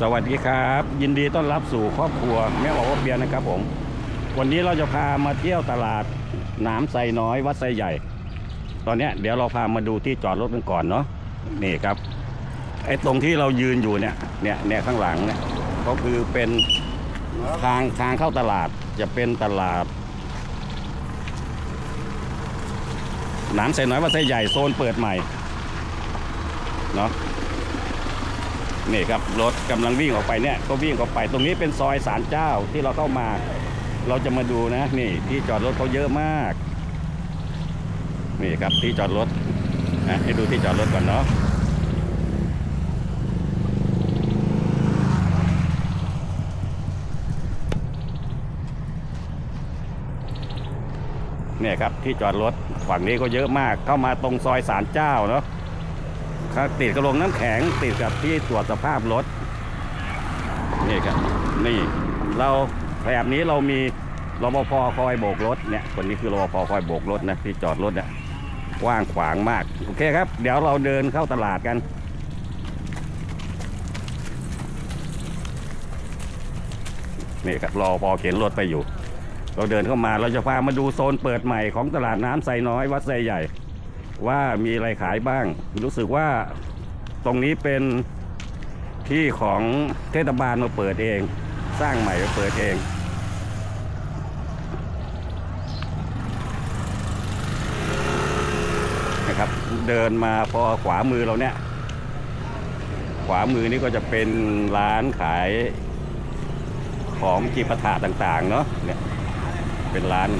สวัสดีครับ ยินดีต้อนรับสู่ครอบครัวแม่ออกเบียร์นะครับผม วันนี้เราจะพามาเที่ยวตลาดหนามไซน้อยวัดไซใหญ่ ตอนนี้เดี๋ยวเราพามาดูที่จอดรถกันก่อนเนาะนี่ครับไอ้ตรงที่เรายืนอยู่เนี่ยเนี่ยเนี่ยข้างหลังเนี่ยก็คือเป็นทางทางเข้าตลาดจะเป็นตลาดหนามไซน้อยวัดไซใหญ่โซนเปิดใหม่เนาะ นี่ครับรถกำลังวิ่งออกไปเนี่ยก็วิ่งออกไป ตรงนี้เป็นซอยสารเจ้าที่เราเข้ามา เราจะมาดูนะนี่ที่จอดรถเขาเยอะมาก นี่ครับที่จอดรถนะให้ดูที่จอดรถก่อนเนาะเนี่ยครับที่จอดรถฝั่งนี้ก็เยอะมากเข้ามาตรงซอยสารเจ้าเนาะ ครับติดกระโหลงน้ำแข็งติดกับที่ตรวจสภาพรถนี่ครับนี่เราแถบนี้เรามีรปภคอยโบกรถเนี่ยคนนี้คือรปภคอยโบกรถนะที่จอดรถเนี่ยกว้างขวางมาก โอเคครับ เดี๋ยวเราเดินเข้าตลาดกัน นี่ครับรอพอเข็นรถไปอยู่ เราเดินเข้ามาเราจะพามาดูโซนเปิดใหม่ของตลาดน้ำไซน้อยวัดไซใหญ่ ว่ามีอะไรขายบ้าง รู้สึกว่าตรงนี้เป็นที่ของเทศบาลมาเปิดเอง สร้างใหม่มาเปิดเองนะครับเดินมาพอขวามือเราเนี่ย ขวามือนี่ก็จะเป็นร้านขายของจิปาถะต่าง ๆ เนาะเนี่ยเป็นร้าน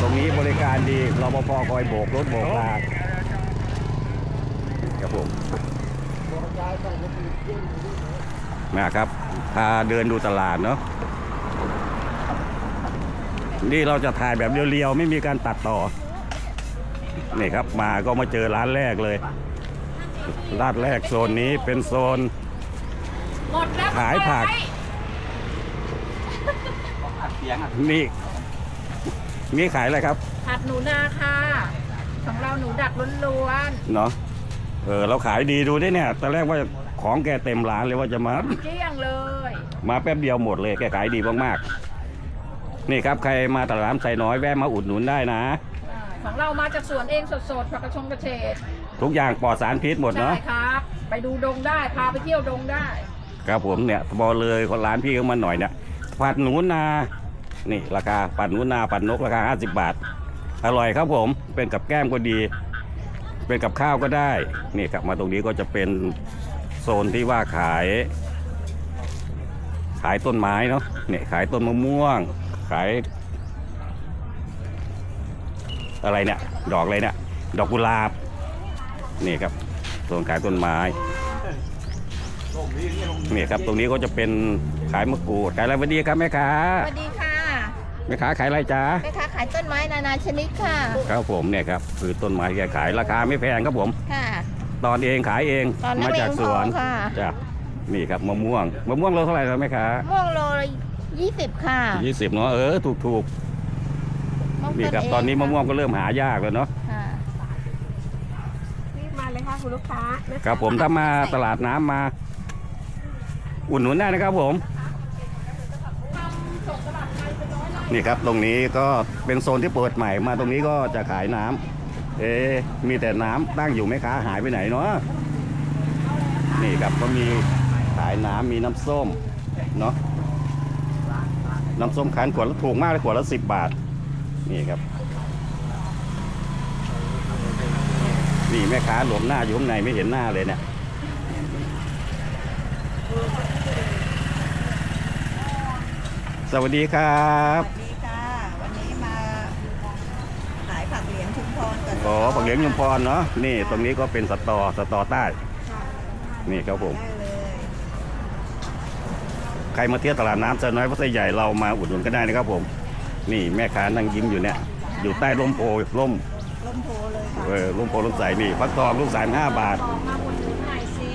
ตรงนี้บริ การดีรปภคอยโบกรถโบกลาครับผมมาครับ พาเดินดูตลาดเนาะนี่เราจะถ่ายแบบเรียวๆ ไม่มีการตัดต่อ นี่ครับมาก็มาเจอร้านแรกเลย ร้านแรกโซนนี้เป็นโซนหมดแล้วขายผัก นี่ มีขายอะไรครับ ผัดหนูนาค่ะ ของเราหนูดักล้วนเนาะเออเราขายดีดูได้เนี่ยตอนแรกว่าของแกเต็มร้านเลยว่าจะมา ๆเกลี้ยงเลย มาแป๊บเดียวหมดเลย แกขายดีมากๆ นี่ครับใครมาตลาดไซน้อยแวะมาอุดหนุนได้นะอ่าของเรามาจากสวนเองสดๆผักกระชงกระเฉดทุกอย่างปลอดสารพิษหมดใช่เนาะครับ ไปดูดงได้ พาไปเที่ยวดงได้ ครับผมเนี่ยบอกเลยคนร้านพี่เขามาหน่อยเนี่ยผัดหนูนา นี่ราคาผัดหนูนาผัดนกราคา 50 บาท อร่อยครับผมเป็นกับแก้มก็ดี เป็นกับข้าวก็ได้นี่ครับมาตรงนี้ก็จะเป็นโซนที่ว่าขาย ขายต้นไม้เนาะเนี่ยขายต้นมะม่วง ขาย อะไรเนี่ยดอกอะไรเนี่ยดอกกุหลาบนี่ครับโซนขายต้นไม้นี่ครับตรงนี้ก็จะเป็นขายมะกรูดขายอะไรวันดีครับแม่ค้าสวัสดีค่ะแม่ค้าขายอะไรจ้าแม่ค้าขายต้ นไม้นานาชนิดค่ะ ครับผมเนี่ยครับคือต้นไม้ที่แกขายราคาไม่แพงครับผม ค่ะ ตอนเองขายเองตอนนัมากเลจากงสทวองนค่ะ จ้ะนี่ครับมะม่วงมะม่วงโลเท่าไหร่ครับแม่ค้าม่วงโลละยี่สิบค่ะยี่สิบเนาะเออถูกถูกม่วงๆนี่ครับเงตอนนี้มะม่วงค่ก็เริ่มหายากแล้วเนาะค่ะ รีบมาเลยค่ะคุณลูกค้าครับผมถ้ามาตลาดน้ำมา อุ่นหนุนได้นะครับผม นี่ครับตรงนี้ก็เป็นโซนที่เปิดใหม่มาตรงนี้ก็จะขายน้ำเอ๊มีแต่น้ำตั้งอยู่ไหมค้าหายไปไหนเนาะนี่ครับก็มีขายน้ำมีน้ำส้มเนาะน้ำส้มคั้นขวดละถูกมากเลยขวดละสิบบาท นี่ครับ นี่แม่ค้าหลวมหน้าอยู่ข้างในไม่เห็นหน้าเลยเนี่ย สวัสดีครับสวัสดีค่ะ วันนี้มาขายผักเหลียงชุมพรกับอ๋อผักเหลียงยมพรเนาะ นี่ตรงนี้ก็เป็นสตอ สตอใต้ นี่ครับผม ได้เลยใครมาเที่ยวตลาดน้ำเซน้อยพัทยาใหญ่เรามาอุดหนุนก็ได้นะครับผม นี่แม่ค้านั่งยิ้มอยู่เนี่ย อยู่ใต้ร่มโพร่ม ล่มโพเลยค่ะเออร่มโพร่มใสนี่ฟักทองลูกสามห้าบาทบอกมาหมดหน่อยสิ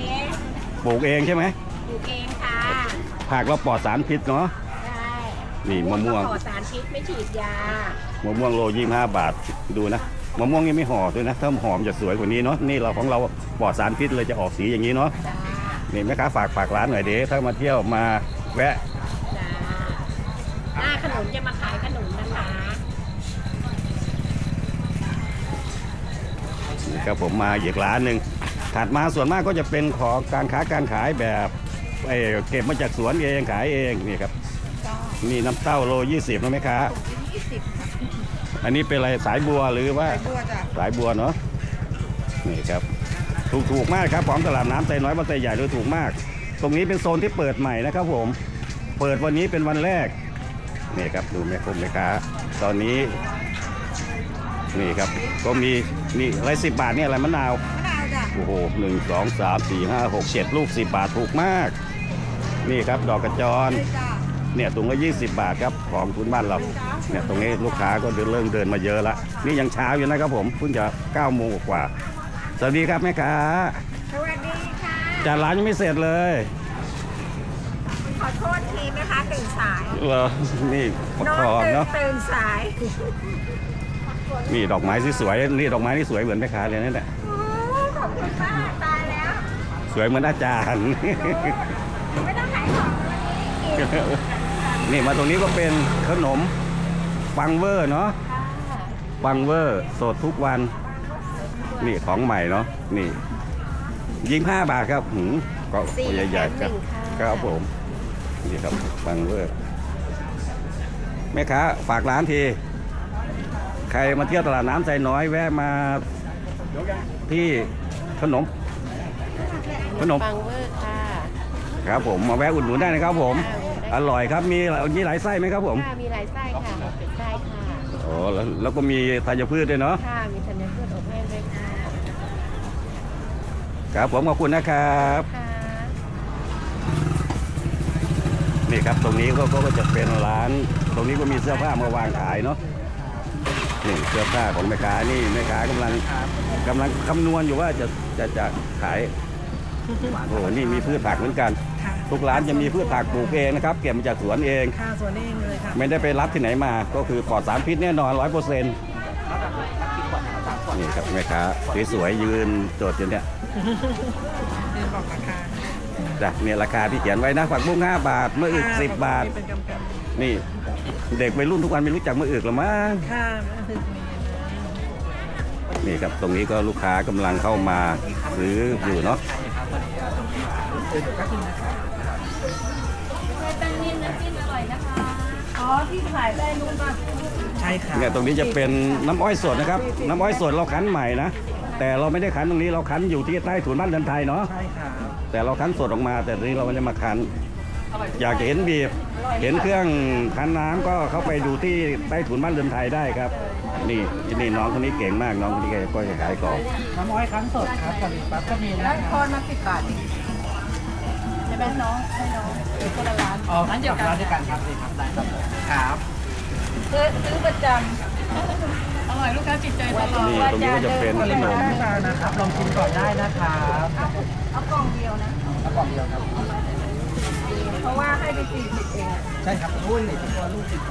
ปลูกเองใช่ไหมปลูกเองค่ะผักเราปลอดสารพิษเนาะได้ นี่มะม่วงปลอดสารพิษไม่ฉีดยามะม่วงโลยี่ห้าบาทดูนะมะม่วงยังไม่ห่อด้วยนะถ้าหอมจะสวยกว่านี้เนาะนี่เราของเราปลอดสารพิษเลยจะออกสีอย่างนี้เนาะได้นี่แม่ค้าฝากฝากร้านหน่อยดิถ้ามาเที่ยวมาแวะจ้าหน้าขนุนจะมาขายขนุนนะคะนี่ครับผมมาอีกร้านหนึ่งถัดมาส่วนมากก็จะเป็นของการค้าการขายแบบเอ่อเก็บมาจากสวนเองขายเองนี่ครับ นี่น้ำเต้าโล 20นะแม่ค้ายี่สิบอันนี้เป็นอะไรสายบัวหรือว่าใส่บัวจ้ะสายบัวเนาะนี่ครับ ถูกถูกมากครับของตลาดน้ำใจน้อยบางใจใหญ่ด้วยถูกมาก ตรงนี้เป็นโซนที่เปิดใหม่นะครับผม เปิดวันนี้เป็นวันแรกนี่ครับดูแม่คมแม่ค้าตอนนี้ นี่ครับก็มีนี่อะไรสิบบาทเนี่ยอะไรมะนาวมะนาวจ้ะโอ้โหหนึ่งสองสามสี่ห้าหกเจ็ดลูกสิบบาทถูกมาก นี่ครับดอกกระจร เลยจ้ะ เนี่ยถุงละ20 บาทครับของพื้นบ้านเราเนี่ยตรงนี้ลูกค้าก็เดินเริ่มเดินมาเยอะละนี่ยังเช้าอยู่นะครับผมเพิ่งจะ9โมงกว่าสวัสดีครับแม่ค้าสวัสดีค่ะจัดร้านยังไม่เสร็จเลย ขอโทษทีนะคะตื่นสายเหรอนี่ประนอคองนตื่นเนาะตื่นสายนี่ดอกไม้ที่สวยนี่ดอกไม้ที่สวยเหมือนแม่ค้าเลยนั่นแหละโอ้ขอบคุณมากตายแล้ว สวยเหมือนอาจารย์ ไม่ต้องขายของแล้วนี่กิน นี่มาตรงนี้ก็เป็นขนมฟังเวอร์เนาะฟังเวอร์สดทุกวัน นี่ของใหม่เนาะนี่ยิงห้าบาทครับหืมก็ใหญ่ๆครับครับผมนี่ครับฟังเวอร์แม่ค้าฝากร้านทีใครมาเที่ยวตลาดน้ำใจน้อยแวะมาที่ขนม ขนมปังเวอร์ค่ะ ครับผมมาแวะอุดหนุนได้นะครับผม อร่อยครับ มีมีหลายไส้ไหมครับผม ค่ะมีหลายไส้ค่ะเป็นไส้ค่ะโอ้แล้วแล้วก็มีธัญพืชด้วยเนาะ ค่ะมีธัญพืชอบแห้งด้วยค่ะครับผมขอบคุณนะครับ ค่ะนี่ครับตรงนี้ก็ก็ก็จะเป็นร้าน ตรงนี้ก็มีเสื้อผ้ามาวางขายเนาะนี่เสื้อผ้าของแม่ค้านี่แม่ค้ากำลังกำลังคำนวณอยู่ว่าจะจะจะขายโอ้นี่มีพืชผักเหมือนกันค่ะ ทุกร้านจะมีพืชผักปลูกเองนะครับเก็บมาจากสวนเอง ค่ะส่วนนี้เองเลยค่ะ ไม่ได้ไปรับที่ไหนมาก็คือปลอดสารพิษแน่นอนร้อยเปอร์เซ็นต์นี่ครับแม่ค้าสวยๆยืนโจทย์อยู่เนี่ยเรียนบอกราคาจ้ะเนี่ยราคาที่เขียนไว้นะผักบุ้ง5บาทมะอึก10 บาท เป็นกำกับนี่ เด็กวัยรุ่นทุกวันไม่รู้จักมะอึกหรอมั้งค่ะมันคือมีนะนี่ครับตรงนี้ก็ลูกค้ากำลังเข้ามาซื้ออยู่เนาะ อ๋อที่ขายได้นู้นป่ะใช่ค่ะเนี่ยตรงนี้จะเป็นน้ำอ้อยสดนะครับ น้ำอ้อยสดเราคั้นใหม่นะ แต่เราไม่ได้คั้นตรงนี้เราคั้นอยู่ที่ใต้ถุนบ้านเดินไทยเนาะ ใช่ค่ะแต่เราคั้นสดออกมา แต่ตรงนี้เราไม่ได้มาคั้น อยากจะเห็นบีบ เห็นเครื่องคั้นน้ำก็เข้าไปดูที่ใต้ถุนบ้านเดินไทยได้ครับ นี่นี่น้องคนนี้เก่งมากน้องคนนี้ก็จะขายของน้ำอ้อยครั้งสดครับกับปั๊บก็มีแล้นะวคอนมาสิบบาทเอง จะเป็นน้องให้น้องเป็นคนละร้านอ๋อร้านเดียวกันร้านเดียวกันครับสิครับได้ครับผมครับซื้อซื้อประจำอร่อยลูกค้าจิตใจตลอดนี่ตรงนี้ก็จะเป็นขนมนะครับลองชิมก่อนได้นะครับเอากล่องเดียวนะกระป๋องเดียวครับเพราะว่าให้ไปสี่สิบเองใช่ครับรุ่นนี่ตัวลูกสิบ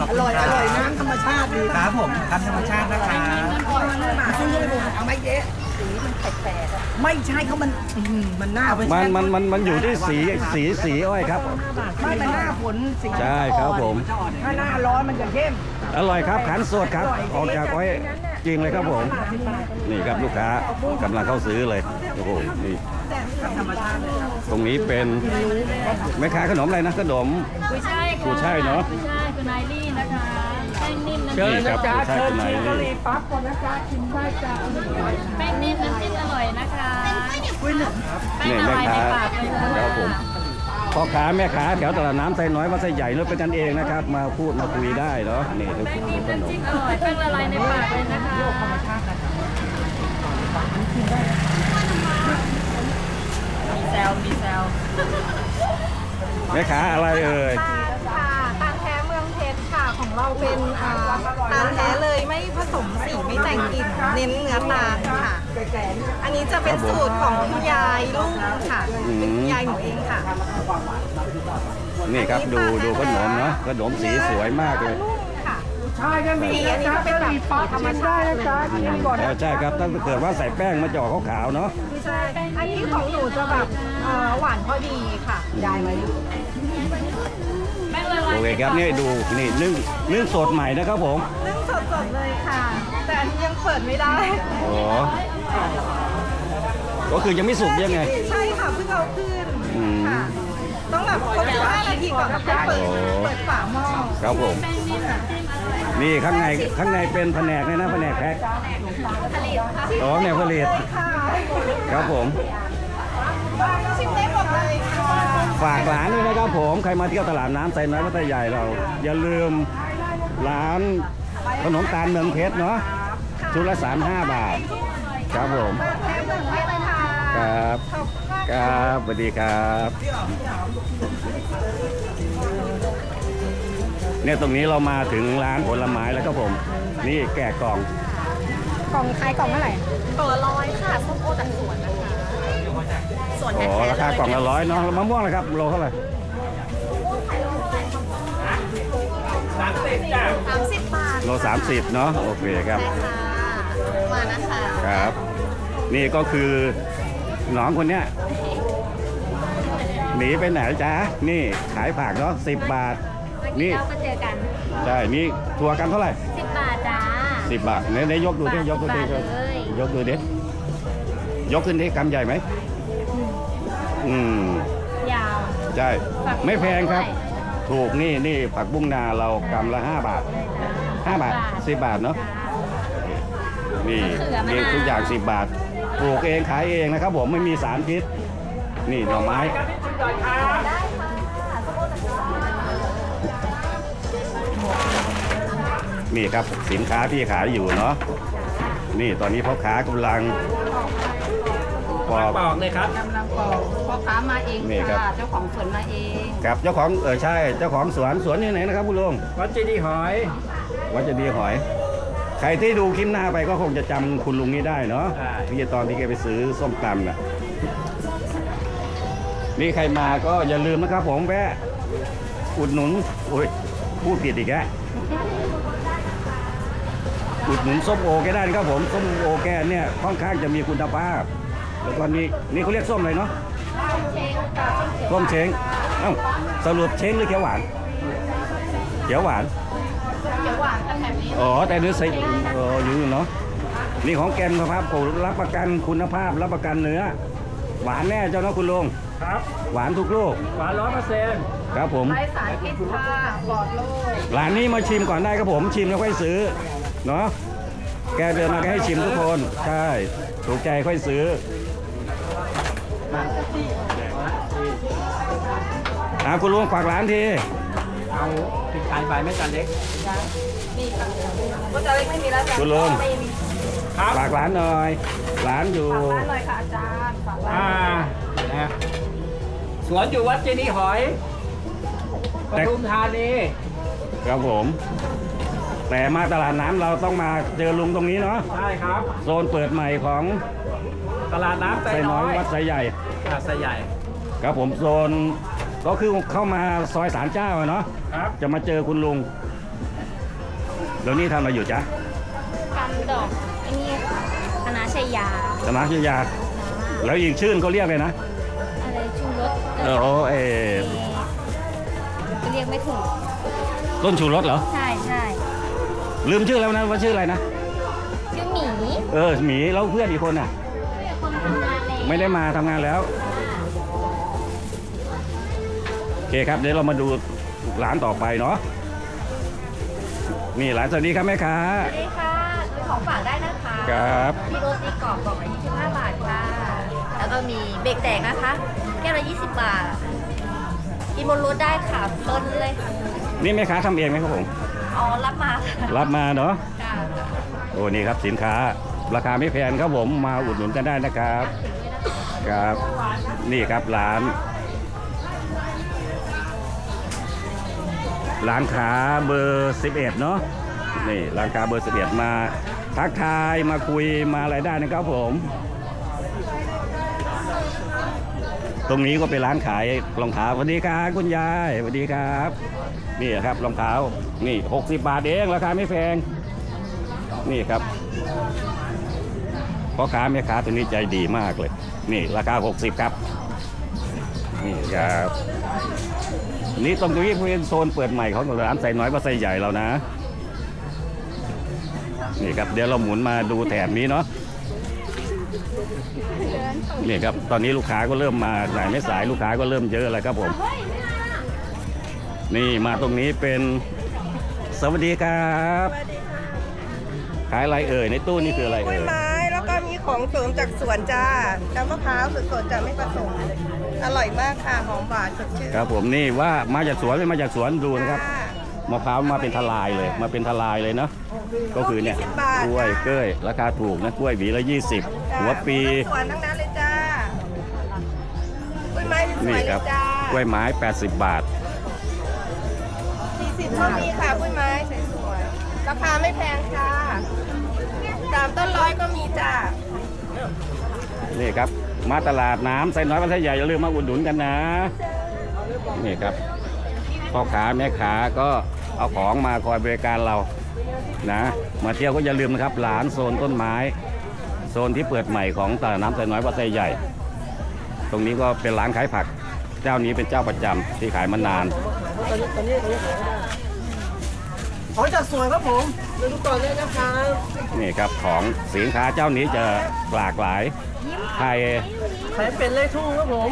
อร่อยอร่อยน้ำธรรมชาติดีครับผมทำธรรมชาตินะครับซื้อเลยเอาไม่เยอะสีมัน แปลกๆไม่ใช่เขามันอื้อหือมันหน้ามันมันมันมันอยู่ที่สีสีสีอ้อยครับ ไม่มันหน้าฝนสีใช่ครับผม ถ้าหน้าร้อนมันจะเข้มอร่อยครับขันสดครับออกจากอ้อยจริงเลยครับผม นี่ครับลูกค้ากำลังเข้าซื้อเลยโอ้โหนี่ตรงนี้เป็นแม่ค้าขนมอะไรนะขนม กุยช่ายค่ะกุยช่ายเนอะ กุยช่ายคุณนายลี่ เชิจิ้ญมนะจ๊ะเชิญชิมกะหรี่ปั๊บแป้งนิ่มน้ำจิ้มอร่อยนะคะแป้งนี่ละแม่ลายในค้าปากเลยคค่ะรับผมพ่อค้าแม่ค้าแถวตลาดน้ำไซน้อยวัดไซใหญ่เนี่ยเป็นกันเองนะครับ มาพูดมาคุยได้เนาะนี่ทุกแป้งคนิ่มนขนน้ำมจิ้มอร่อยแป้งละลายในปากเลยนะคะมีแซวมีแซวแม่ค้าอะไรเอ่ยตาลค่ะตา ของเราเป็นอ่าตาลแท้เลยไม่ผสมสีไม่แต่งกลิ่นเน้นเนื้อตาลค่ะ อันนี้จะเป็นสูตรของคุณยายลูกค่ะเป็นคุณยายหนูเองค่ะนี่ครับดูดูขนมเนาะขนมสีสวยมากเลยนุ่มค่ะ ใช่ก็มีนะจ๊ะกะหรี่ปั๊บชิมได้นะจ๊ะชิมก่อนเออใช่ครับถ้าเกิดว่าใส่แป้งมันจะออกขาวๆเนาะใช่อันนี้ของหนูจะแบบเอ่อหวานพอดีค่ะ ได้ไหมแป้งละลาย โอเคครับนี่ดูนี่นึ่งนึ่งสดใหม่นะครับผมนึ่งสดๆเลยค่ะ แต่อันนี้ยังเปิดไม่ได้อ๋อก็คือยังไม่สุกยังไง ใช่ค่ะเพิ่งเอาขึ้นอืมค่ะต้องแบบครบ15นาทีก่อนแล้วค่อยเปิดโอ้เปิดฝาหม้อครับผม นี่ข้างในข้างในเป็นแผนกเลยนะแผนกแพ็คอ๋อแผนกผลิตค่ะครับผมชิมได้หมดเลยค่ะ ฝากร้านด้วยนะครับผมใครมาเที่ยวตลาดน้ำไซน้อยวัดไร่ใหญ่เรา อย่าลืมร้านขนมตาลเมืองเพชรเนาะชุดละ35 บาท ครับผมแม่เมืองเพชรค่ะครับขอบคุณมากครับสวัสดีครับเนี่ยตรงนี้เรามาถึงร้านผลไม้แล้วครับผม นี่แกะกล่อง กล่องขายกล่องเท่าไหร่กล่องละร้อยค่ะส้มโอจากสวนนะคะ สวนอ๋แท้อๆราคากล่องละร้อยเนาะแล้วมะม่วงนะครับโลเท่าไหร่สามสิบบาทโลสามสิบเนาะโอเคครับใช่ค่ะมานะคะครับ นี่ก็คือน้องคนเนี้ยหนีไปไหนจ๊ะนี่ขายผักเนาะสิบบาทนี่เราก็เจอกันใช่นี่ทัวร์กันเท่าไหร่10บาทจ้า สิบบาทไหนไหนยกดูดิยกดูดิสิบบาทเลยยกดูดิยกขึ้นดิกำใหญ่ไหม อืมยาว ใช่ผักไม่แพงครับด้วยถูกนี่นี่ผักบุ้งนาเรากำละห้าบาทห้าบาทสิบบาทเนาะนี่มะเขือมะนาวนี่ทุกอย่างสิบบาทปลูกเองขายเองนะครับผมไม่มีสารพิษนี่หน่อไม้นี่ครับสินค้าที่ขายอยู่เนาะนี่ตอนนี้พ่อค้ากำลังปอกบอกเลยครับ กำลังปอกพ่อค้ามาเองนี่ครับ ค่ะเจ้าของสวนมาเองกับเจ้าของเออใช่เจ้าของสวนสวนอยู่ไหนนะครับคุณลุงวัดเจดีย์หอย วัดเจดีย์หอย ใครที่ดูคลิปหน้าไปก็คงจะจำคุณลุงนี้ได้เนาะใช่ ที่ตอนที่แกไปซื้อส้มตำน่ะนี่ใครมาก็อย่าลืมนะครับผมแวะอุดหนุนโอ้ยพูดผิดอีกแล้วอุดหนุนส้มโอแกได้นะครับผมส้มโอแกเนี่ยค่อนข้างจะมีคุณภาพ แล้วก็นี่นี่เขาเรียกส้มอะไรเนาะส้มเช้งเอ้าสรุปเช้งหรือเขียวหวาน เขียวหวาน เขียวหวานกันแบบนี้อ๋อแต่เนื้อใสเอออยู่เนาะนี่ของแกนครับผมรับประกันคุณภาพรับประกันเนื้อ หวานแน่เจ้าเนาะคุณลุงครับ หวานทุกลูกหวานร้อยเปอร์เซ็นต์ครับผมไร้สารพิษค่ะปลอดโรคร้านนี้มาชิมก่อนได้ครับผมชิมแล้วค่อยซื้อเนาะแกเดินมาแกให้ชิมทุกคน ใช่ ถูกใจค่อยซื้อ อะคุณลุงฝากร้านที เอาพริกไทยใบแม่จันเล็กก็จะไม่มีแล้วจ้ะคุณลุงครับฝากร้านหน่อย ร้านอยู่ร้านหน่อยค่ะอาจารย์ฝากร้านอ่านะสวนอยู่วัดเจดีย์หอยปแต่ ทุมธานีครับผม แต่มาตลาดน้ำเราต้องมาเจอลุงตรงนี้เนาะ ใช่ครับ โซนเปิดใหม่ของ ตลาดน้ำไซไซน้น้ออยยวัดไซใหญ่ ตลาดไซใหญ่ ครับผมโซนก็คือเข้ามาซอยสารเจ้าอะเนาะครับ จะมาเจอคุณลุงเดี๋ยวนี้ทำอะไรอยู่จ๊ะทำดอกไอ้นี่คณะชัยยาสมาชิยาแล้วยิงชื่นเขาเรียกเลยนะอะไรชูรสเออโอเออก็เรียกไม่ถูก ต้นชูรสเหรอ ใช่ใช่ลืมชื่อแล้วนะว่าชื่ออะไรนะชื่อหมี เออหมีแล้วเพื่อนอีกคนอะ ไม่ได้มาทำงานแล้ว โอเคครับเดี๋ยวเรามาดูร้านต่อไปเนาะนี่ร้านสวัสดีครับแม่ค้าสวัสดีค่ะซื้อของฝากได้นะคะครับมีโรตีกรอบกล่องละ25 บาทค่ะ แล้วก็มีเบรกแตกนะคะ แก้วละ20 บาท กินบนรถได้ค่ะเพลินเลยนี่แม่ค้าทำเองไหมครับผมอ๋อรับมาค่ะรับมาเนาะค่ะ โอ้นี่ครับสินค้า ราคาไม่แพงครับผมมาอุดหนุนกันได้นะครับ ครับ นี่ครับร้าน ร้านค้าเบอร์ 11 เนาะนี่ร้านค้าเบอร์ 11 มาทักทายมาคุยมาอะไรได้นะครับผม ตรงนี้ก็เป็นร้านขายรองเท้าสวัสดีครับคุณยายสวัสดีครับ นี่ครับรองเท้านี่ 60 บาทเองราคาไม่แพง นี่ครับพ่อค้าแม่ค้าตัวนี้ใจดีมากเลย นี่ราคา 60 ครับ นี่ครับนี่ตรงนี้เป็นโซนเปิดใหม่ของร้านใส่น้อยว่าใส่ใหญ่เรานะ นี่ครับเดี๋ยวเราหมุนมาดูแถบนี้เนาะนี่ครับตอนนี้ลูกค้าก็เริ่มมาสายไม่สายลูกค้าก็เริ่มเยอะแล้วครับผม นี่มาตรงนี้เป็นสวัสดีครับขายอะไรเอ่ยในตู้นี่คืออะไรกล้วยเอ่ยไม้แล้วก็มี ของเสริมจากสวนจ้าน้ำมะพร้าวสดๆจะไม่ผสมอร่อยมากค่ะหอมหวานสดชื่นครับผมนี่ว่ามาจากสวนไม่มาจากสวนดูนะครับค่ะมะพร้าวมาเป็นทลายเลย มาเป็นทลายเลยเนาะก็คือเนี่ย20บาทกล้วยค่ะเก้ยราคาถูกนะกล้วยหวีละ20หัวปีสวนทั้งนั้นเลยจ้ากล้วยไม้สวนี่ยๆเลครับยจ้ากล้วยไม้ 80 บาท40ก็มีค่ะกล้วยไม้สวยๆราคาไม่แพงค่ะสามต้นร้อยก็มีจ้า นี่ครับ มาตลาดน้ำไซน้อยพัทยาอย่าลืมมาอุดหนุนกันนะ นี่ครับพ่อค้าแม่ค้าก็เอาของมาคอยบริการเรานะ มาเที่ยวก็อย่าลืมนะครับหลานโซนต้นไม้ โซนที่เปิดใหม่ของตลาดน้ำไซน้อยพัทยาใหญ่ ตรงนี้ก็เป็นร้านขายผัก เจ้านี้เป็นเจ้าประจำที่ขายมานาน ของจากสวนครับผมเดี๋ยวดูก่อนเลยนะคะนี่ครับของสินค้าเจ้านี้จะหลากหลายไทยขายเป็นเลยทุ่งครับผม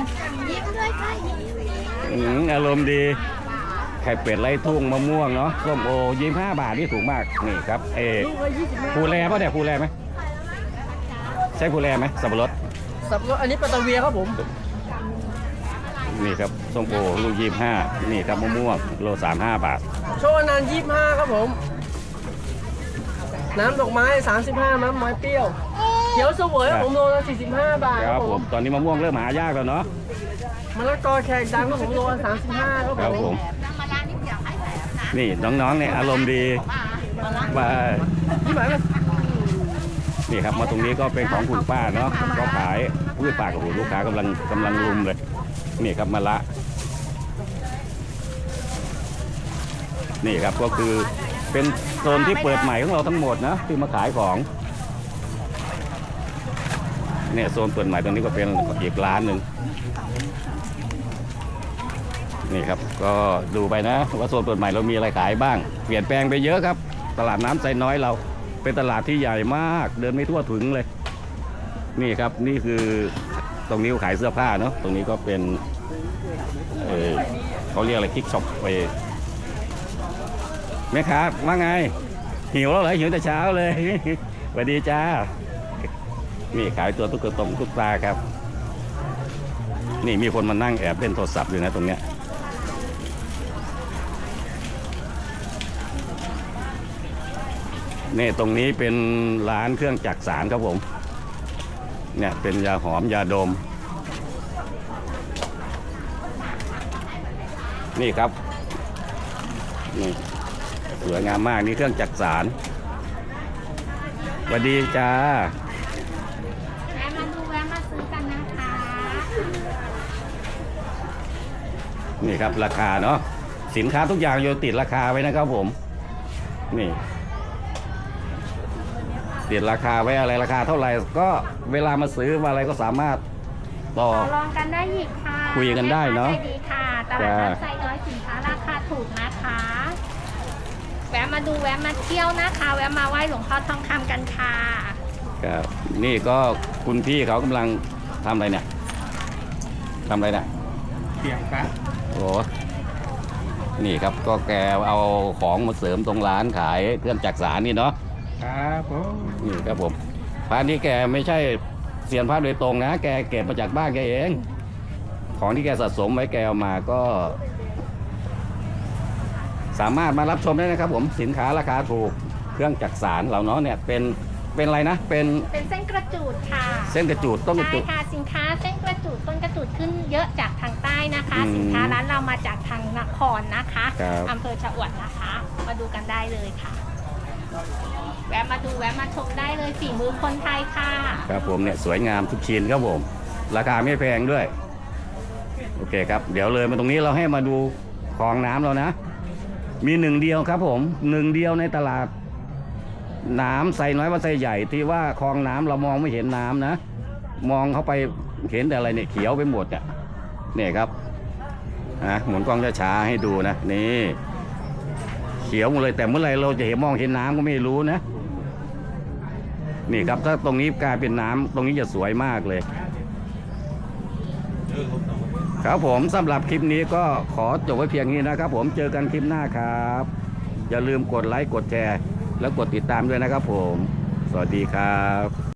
อืมอารมณ์ดีไข่เป็ดไล่ทุ่งมะม่วงเนาะส้มโอยี่ห้าบาทนี่ถูกมากนี่ครับเอลูกละยี่สิบห้าภูแลป่ะเนี่ยภูแลไหมใช่ภูแลไหมสับปะรดสับปะรดอันนี้ปลาตะเวียครับผม นี่ครับส้มโอลูกยี่ห้านี่ครับมะม่วงโลสามห้าบาท โชว์นานยี่ห้าครับผม น้ำดอกไม้ 35 น้ำไม้เปรี้ยว เขียวเสวยครับผมโลละ45 บาทคครัรับบผผมมตอนนี้มะม่วงเริ่มหายากแล้วเนาะมะละกอแขกดำครับผมโลละ35ครับครับผผมมนี่น้องๆเนี่ยอารมณ์ดีมาที่หมายว่า นี่ครับมาตรงนี้ก็เป็นของคุณป้าเนาะก็ขายพืชป่ากับลูกค้ากำลังกำลังรุมเลย นี่ครับมะละ นี่ครับก็คือเป็นโซนที่เปิดใหม่ของเราทั้งหมดนะที่มาขายของเนี่ยโซนเปิดใหม่ตรงนี้ก็เป็นอีกร้านหนึ่งนี่ครับก็ดูไปนะว่าโซนเปิดใหม่เรามีอะไรขายบ้าง เปลี่ยนแปลงไปเยอะครับ ตลาดน้ำไซน้อยเรา เป็นตลาดที่ใหญ่มาก เดินไม่ทั่วถึงเลย นี่ครับนี่คือตรงนี้ขายเสื้อผ้าเนาะตรงนี้ก็เป็นเออเขาเรียกอะไรคิกช็อปไปแม่ค้าว่าไง หิวแล้วเหรอหิวแต่เช้าเลยสวัสดีจ้านี่ขายตัวตุ๊กตงตุ๊กตาครับ นี่มีคนมานั่งแอบเล่นโทรศัพท์อยู่นะตรงเนี้ย นี่ตรงนี้เป็นร้านเครื่องจักสารครับผม เนี่ยเป็นยาหอมยาดม นี่ครับ นี่สวยงามมากนี่เครื่องจักสารสวัสดีจ้าแวะมาดูแวะมาซื้อกันนะคะ นี่ครับราคาเนาะสินค้าทุกอย่างโยติดราคาไว้นะครับผม นี่ ติดราคาไว้อะไรราคาเท่าไหร่ก็เวลามาซื้อมาอะไรก็สามารถต่อ ต่อรองกันได้อีกค่ะคุยกันได้เนอะแม่ค้ใจดีค่ะตลาดน้ำไซน้อยสินค้าราคาถูกนะคะ แวะมาดูแวะมาเที่ยวนะคะ แวะมาไหว้หลวงพ่อทองคำกันค่ะครับนี่ก็คุณพี่เขากำลังทำอะไรเนี่ยทำอะไรเนี่ยเปียกครับโอ้นี่ครับก็แกเอาของมาเสริมตรงร้านขายเครื่องจักสารนี่เนาะ ครับผมนี่ครับผมพานนี้แกไม่ใช่เสียนพระโดยตรงนะ แกเก็บมาจากบ้านแกเอง ของที่แกสะสมไว้แกเอามาก็ สามารถมารับชมได้นะครับ ผมสินค้าราคาถูกเครื่องจักสารเราเนาะเนี่ยเป็นเป็นอะไรนะ เป็นเป็นเส้นกระจูดค่ะ เส้นกระจูดต้นกระใช่จูดค่ะสินค้าเส้นกระจูดต้นกระจูดขึ้นเยอะจากทางใต้นะคะอืมสินค้าร้านเรามาจากทางนครนะคะครับอำเภอชะอวดนะคะ มาดูกันได้เลยค่ะ แวะมาดูแวะมาชมได้เลยฝีมือคนไทยค่ะ ครับผมเนี่ยสวยงามทุกชิ้นครับผม ราคาไม่แพงด้วย โอเคครับ เดี๋ยวเลยมาตรงนี้เราให้มาดูคลองน้ำเรานะ มีหนึ่งเดียวครับผมหนึ่งเดียวในตลาด น้ำใส่น้อยว่าใส่ใหญ่ที่ว่าคลองน้ำเรามองไม่เห็นน้ำนะ มองเข้าไปเห็นแต่อะไรเนี่ยเขียวไปหมดอะเนี่ยครับอะหมุนกล้องช้าๆให้ดูนะนี่ เขียวหมดเลยแต่เมื่อไรเราจะเห็นมองเห็นน้ำก็ไม่รู้นะ นี่ครับถ้าตรงนี้กลายเป็นน้ำตรงนี้จะสวยมากเลย ครับผมสำหรับคลิปนี้ก็ขอจบไว้เพียงนี้นะครับ ผมเจอกันคลิปหน้าครับ อย่าลืมกดไลค์กดแชร์ แล้วกดติดตามด้วยนะครับผม สวัสดีครับ